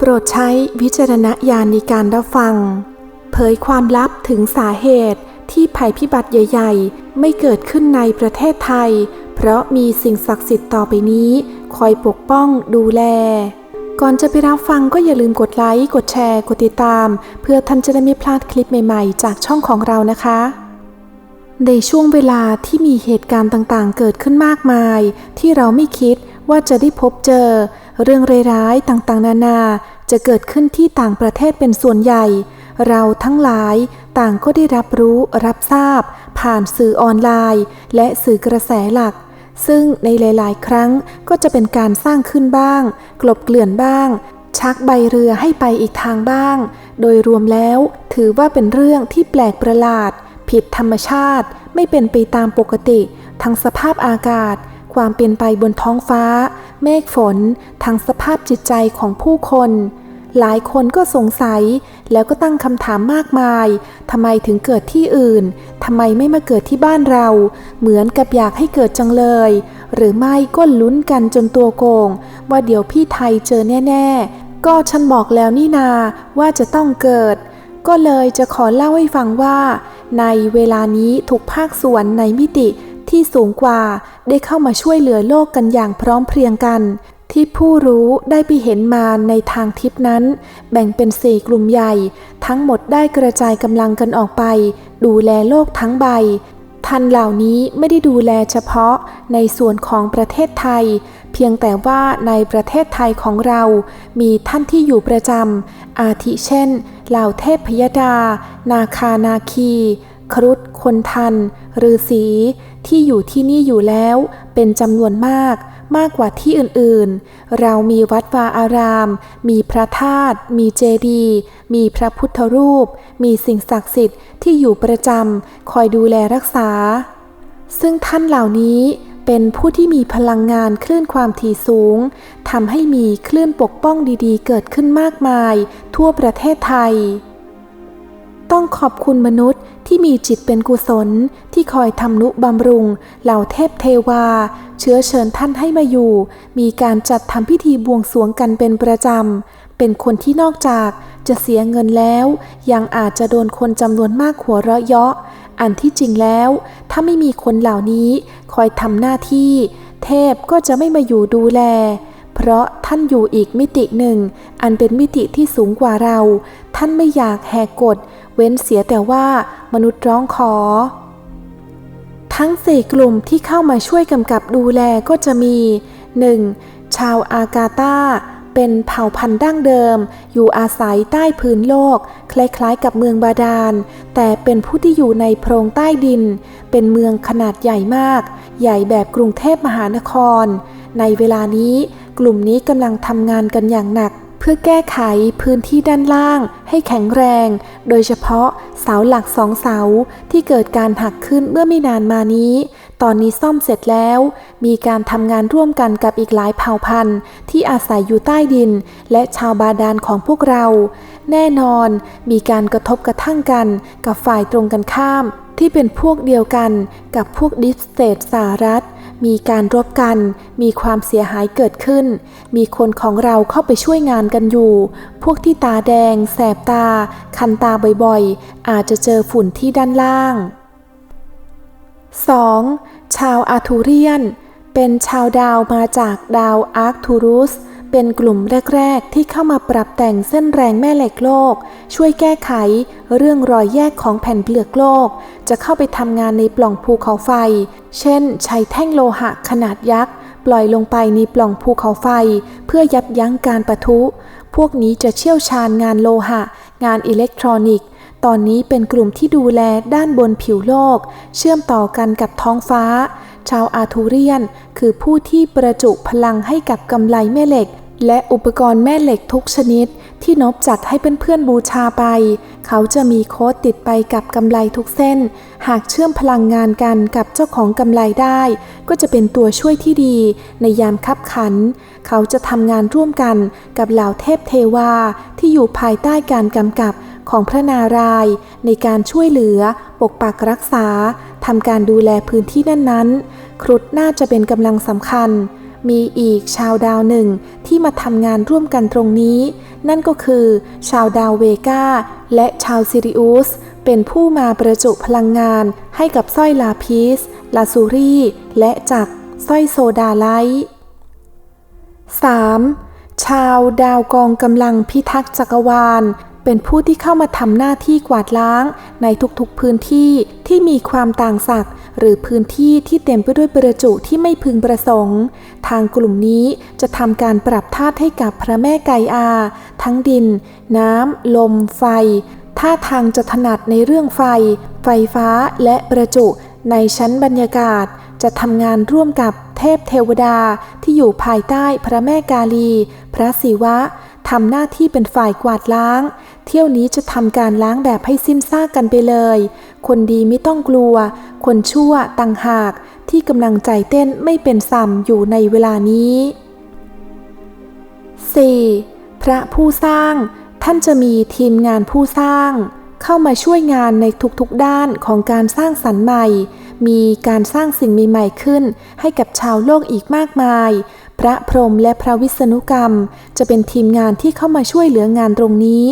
โปรดใช้วิจารณญาณในการรับฟัง เผยความลับถึงสาเหตุที่ภัยพิบัติใหญ่ ๆ ไม่เกิดขึ้นในประเทศไทย เพราะมีสิ่งศักดิ์สิทธิ์ต่อไปนี้ คอยปกป้องดูแล ก่อนจะไปรับฟังก็อย่าลืมกดไลค์ กดแชร์ กดติดตาม เพื่อท่านจะได้ไม่พลาดคลิปใหม่ๆ จากช่องของเรานะคะ ในช่วงเวลาที่มีเหตุการณ์ต่างๆ เกิดขึ้นมากมาย ที่เราไม่คิดว่าจะได้พบเจอ เรื่องร้ายๆต่างๆ นานาจะเกิดขึ้นที่ต่างประเทศเป็นส่วนใหญ่ เราทั้งหลายต่างก็ได้รับรู้รับทราบ ผ่านสื่อออนไลน์ และสื่อกระแสหลัก ซึ่งในหลาย ๆ ครั้งก็จะเป็นการสร้างขึ้นบ้าง กลบเกลื่อนบ้าง ชักใบเรือให้ไปอีกทางบ้าง โดยรวมแล้วถือว่าเป็นเรื่องที่แปลกประหลาด ผิดธรรมชาติ ไม่เป็นไปตามปกติ ทั้งสภาพอากาศ ความเปลี่ยนไปบนท้องฟ้า เมฆฝนทั้งสภาพจิตใจของผู้คน หลายคนก็สงสัย แล้วก็ตั้งคำถามมากมายทำไมถึงเกิดที่อื่นทำไมไม่มาเกิดที่บ้านเรา เหมือนกับอยากให้เกิดจังเลย หรือไม่ก็ลุ้นกันจนตัวโกง ว่าเดี๋ยวพี่ไทยเจอแน่ ๆ ก็ฉันบอกแล้วนี่นาว่าจะต้องเกิด ก็เลยจะขอเล่าให้ฟังว่า ในเวลานี้ทุกภาคส่วนในมิติ ที่สูงกว่าได้เข้ามาช่วยเหลือโลกกันอย่างพร้อมเพรียงกัน ที่ผู้รู้ได้ไปเห็นมาในทางทิพนั้น แบ่งเป็นสี่กลุ่มใหญ่ ทั้งหมดได้กระจายกำลังกันออกไป ดูแลโลกทั้งใบท่านเหล่านี้ไม่ได้ดูแลเฉพาะในส่วนของประเทศไทย เพียงแต่ว่าในประเทศไทยของเรา มีท่านที่อยู่ประจำอาทิเช่นเหล่าเทพพยดา นาคานาคี ครุฑคนทันฤาษีที่อยู่ที่นี่อยู่แล้วเป็นจำนวนมากมากกว่าที่อื่นๆ เรามีวัดวาอาราม มีพระธาตุ มีเจดีย์ มีพระพุทธรูป มีสิ่งศักดิ์สิทธิ์ที่อยู่ประจำคอยดูแลรักษา ซึ่งท่านเหล่านี้เป็นผู้ที่มีพลังงานคลื่นความถี่สูง ทำให้มีคลื่นปกป้องดีๆ เกิดขึ้นมากมาย ทั่วประเทศไทย ต้องขอบคุณมนุษย์ที่มีจิตเป็นกุศลที่คอยทำนุบำรุง เหล่าเทพเทวา เชื้อเชิญท่านให้มาอยู่ มีการจัดทำพิธีบวงสรวงกันเป็นประจำ เป็นคนที่นอกจากจะเสียเงินแล้ว ยังอาจจะโดนคนจำนวนมากหัวเราะเยาะ อันที่จริงแล้ว ถ้าไม่มีคนเหล่านี้คอยทำหน้าที่ เทพก็จะไม่มาอยู่ดูแลเพราะท่านอยู่อีกมิติหนึ่ง อันเป็นมิติที่สูงกว่าเรา ท่านไม่อยากแหกกฎ เว้นเสียแต่ว่ามนุษย์ร้องขอ ทั้งสี่กลุ่มที่เข้ามาช่วยกำกับดูแลก็จะมี 1. ชาวอากาตาเป็นเผ่าพันธุ์ดั้งเดิม อยู่อาศัยใต้พื้นโลก คล้ายๆกับเมืองบาดาล แต่เป็นผู้ที่อยู่ในโพรงใต้ดิน เป็นเมืองขนาดใหญ่มาก ใหญ่แบบกรุงเทพมหานคร ในเวลานี้กลุ่มนี้กำลังทำงานกันอย่างหนัก พื่อแก้ไขพื้นที่ด้านล่างให้แข็งแรง โดยเฉพาะเสาหลักสองเสาที่เกิดการหักขึ้นเมื่อไม่นานมานี้ ตอนนี้ซ่อมเสร็จแล้ว มีการทำงานร่วมกันกับอีกหลายเผ่าพันธุ์ ที่อาศัยอยู่ใต้ดิน และชาวบาดาลของพวกเรา แน่นอน มีการกระทบกระทั่งกันกับฝ่ายตรงกันข้าม ที่เป็นพวกเดียวกันกับพวกดิฟสเตทสหรัฐ มีการรบกัน มีความเสียหายเกิดขึ้น มีคนของเราเข้าไปช่วยงานกันอยู่ พวกที่ตาแดง แสบตา คันตาบ่อยๆ อาจจะเจอฝุ่นที่ด้านล่าง 2. ชาวอาร์ทูเรียน เป็นชาวดาวมาจากดาวอาร์คทูรุส เป็นกลุ่มแรก ๆ ที่เข้ามาปรับแต่งเส้นแรงแม่เหล็กโลก ช่วยแก้ไข เรื่องรอยแยกของแผ่นเปลือกโลก จะเข้าไปทำงานในปล่องภูเขาไฟ เช่น ใช้แท่งโลหะขนาดยักษ์ปล่อยลงไปในปล่องภูเขาไฟ เพื่อยับยั้งการปะทุ พวกนี้จะเชี่ยวชาญงานโลหะ งานอิเล็กทรอนิกส์ตอนนี้เป็นกลุ่มที่ดูแลด้านบนผิวโลก เชื่อมต่อกันกับท้องฟ้า ชาวอาทูเรียน คือผู้ที่ประจุพลังให้กับกำไลแม่เหล็ก และอุปกรณ์แม่เหล็กทุกชนิด ที่นบจัดให้เพื่อนๆบูชาไป เขาจะมีโค้ดติดไปกับกำไลทุกเส้น หากเชื่อมพลังงานกันกับเจ้าของกำไลได้ ก็จะเป็นตัวช่วยที่ดีในยามคับขัน เขาจะทำงานร่วมกันกับเหล่าเทพเทวาที่อยู่ภายใต้การกำกับของพระนารายณ์ในการช่วยเหลือ ปกปักรักษา ทำการดูแลพื้นที่นั้นๆ ครุฑน่าจะเป็นกำลังสำคัญ มีอีกชาวดาวหนึ่งที่มาทำงานร่วมกันตรงนี้ นั่นก็คือ ชาวดาวเวกาและชาวซิริอุสเป็นผู้มาประจุพลังงานให้กับสร้อยลาพิส ลาซูรีและจักสร้อยโซดาไลท์ 3. ชาวดาวกองกำลังพิทักษ์จักรวาล เป็นผู้ที่เข้ามาทำหน้าที่กวาดล้าง ในทุกๆพื้นที่ที่มีความต่างศักย์หรือพื้นที่ที่เต็มไปด้วยประจุที่ไม่พึงประสงค์ ทางกลุ่มนี้จะทำการปรับธาตุให้กับพระแม่ไกอา ทั้งดิน น้ำ ลม ไฟท่าทางจะถนัดในเรื่องไฟ ไฟฟ้าและประจุ ในชั้นบรรยากาศจะทำงานร่วมกับเทพเทวดาที่อยู่ภายใต้พระแม่กาลี พระศิวะทำหน้าที่เป็นฝ่ายกวาดล้าง เที่ยวนี้จะทำการล้างแบบให้สิ้นซากกันไปเลย คนดีไม่ต้องกลัว คนชั่วต่างหากที่กำลังใจเต้นไม่เป็นสัมอยู่ในเวลานี้ 4. พระผู้สร้าง ท่านจะมีทีมงานผู้สร้าง เข้ามาช่วยงานในทุกๆด้านของการสร้างสรรค์ใหม่ มีการสร้างสิ่งใหม่ๆขึ้น ให้กับชาวโลกอีกมากมาย พระพรหมและพระวิษณุกรรม จะเป็นทีมงานที่เข้ามาช่วยเหลืองานตรงนี้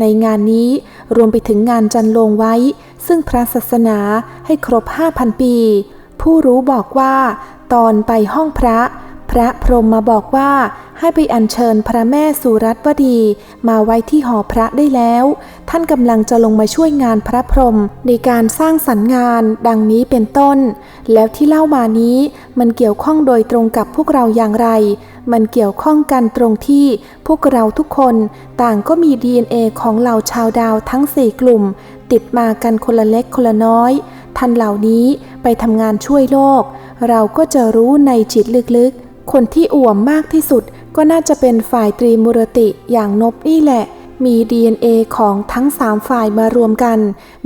ในงานนี้รวมไปถึงงานจันลงไว้ ซึ่งพระศาสนาให้ครบ 5,000 ปี ผู้รู้บอกว่า ตอนไปห้องพระ พระพรหมมาบอกว่าให้ไปอัญเชิญพระแม่สุรัตวดี มาไว้ที่หอพระได้แล้ว ท่านกำลังจะลงมาช่วยงานพระพรหมในการสร้างสรรค์งานดังนี้เป็นต้น แล้วที่เล่ามานี้มันเกี่ยวข้องโดยตรงกับพวกเราอย่างไร มันเกี่ยวข้องกันตรงที่พวกเราทุกคนต่างก็มี DNA ของเหล่าชาวดาวทั้ง 4 กลุ่ม ติดมากันคนละเล็กคนละน้อย ท่านเหล่านี้ไปทำงานช่วยโลก เราก็จะรู้ในจิตลึกๆ คนที่อ่วมมากที่สุดก็น่าจะเป็นฝ่ายตรีมุรติอย่างนบนี่แหละ มี DNA ของทั้งสามฝ่ายมารวมกัน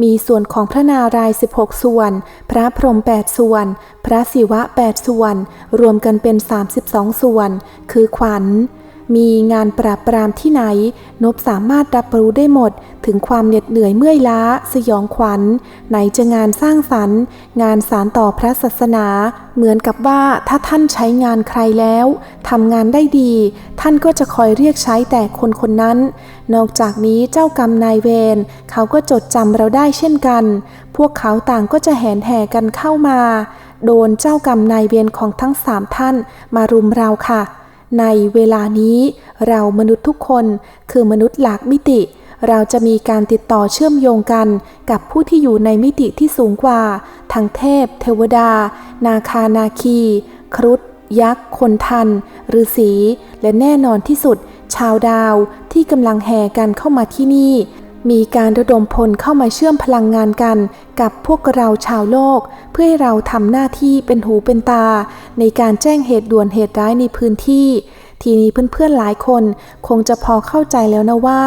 มีส่วนของพระนารายณ์16 ส่วน พระพรหม8ส่วน พระศิวะ 8 ส่วน รวมกันเป็น 32 ส่วน คือขวัญ มีงานปราบปรามที่ไหน นบสามารถรับรู้ได้หมด ถึงความเหน็ดเหนื่อยเมื่อยล้า สยองขวัญ ไหนจะงานสร้างสรรค์ งานสารต่อพระศาสนา เหมือนกับว่าถ้าท่านใช้งานใครแล้วทำงานได้ดี ท่านก็จะคอยเรียกใช้แต่คนคนนั้น นอกจากนี้เจ้ากรรมนายเวรเขาก็จดจำเราได้เช่นกัน พวกเขาต่างก็จะแหนแห่กันเข้ามา โดนเจ้ากรรมนายเวรของทั้งสามท่านมารุมเราค่ะ ในเวลานี้ เรามนุษย์ทุกคนคือมนุษย์หลากมิติ เราจะมีการติดต่อเชื่อมโยงกันกับผู้ที่อยู่ในมิติที่สูงกว่า ทั้งเทพ เทวดา นาคานาคี ครุฑยักษ์ คนทันฤาษีและแน่นอนที่สุด ชาวดาวที่กำลังแห่กันเข้ามาที่นี่ มีการระดมพลเข้ามาเชื่อมพลังงานกัน กับพวกเราชาวโลก เพื่อให้เราทำหน้าที่เป็นหูเป็นตา ในการแจ้งเหตุด่วนเหตุร้ายในพื้นที่ ทีนี้เพื่อนๆหลายคนคงจะพอเข้าใจแล้วนะว่า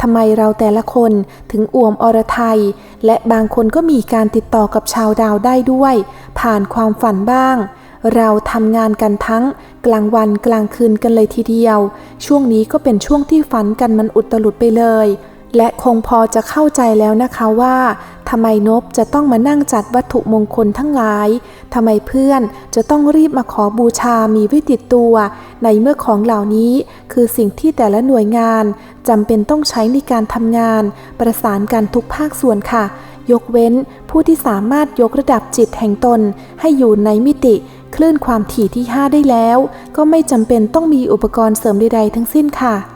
ทำไมเราแต่ละคนถึงอ่วมอรไทย และบางคนก็มีการติดต่อกับชาวดาวได้ด้วย ผ่านความฝันบ้าง เราทำงานกันทั้งกลางวันกลางคืนกันเลยทีเดียว ช่วงนี้ก็เป็นช่วงที่ฝันกันมันอุตลุดไปเลย และคงพอจะเข้าใจแล้วนะคะว่าทำไมนบจะต้องมานั่งจัดวัตถุมงคลทั้งหลายทำไมเพื่อนจะต้องรีบมาขอบูชามีไว้ติดตัว ในเมื่อของเหล่านี้คือสิ่งที่แต่ละหน่วยงานจำเป็นต้องใช้ในการทำงาน ประสานกันทุกภาคส่วนค่ะ ยกเว้นผู้ที่สามารถยกระดับจิตแห่งตน ให้อยู่ในมิติคลื่นความถี่ที่ 5 ได้แล้ว ก็ไม่จำเป็นต้องมีอุปกรณ์เสริมใดๆทั้งสิ้นค่ะ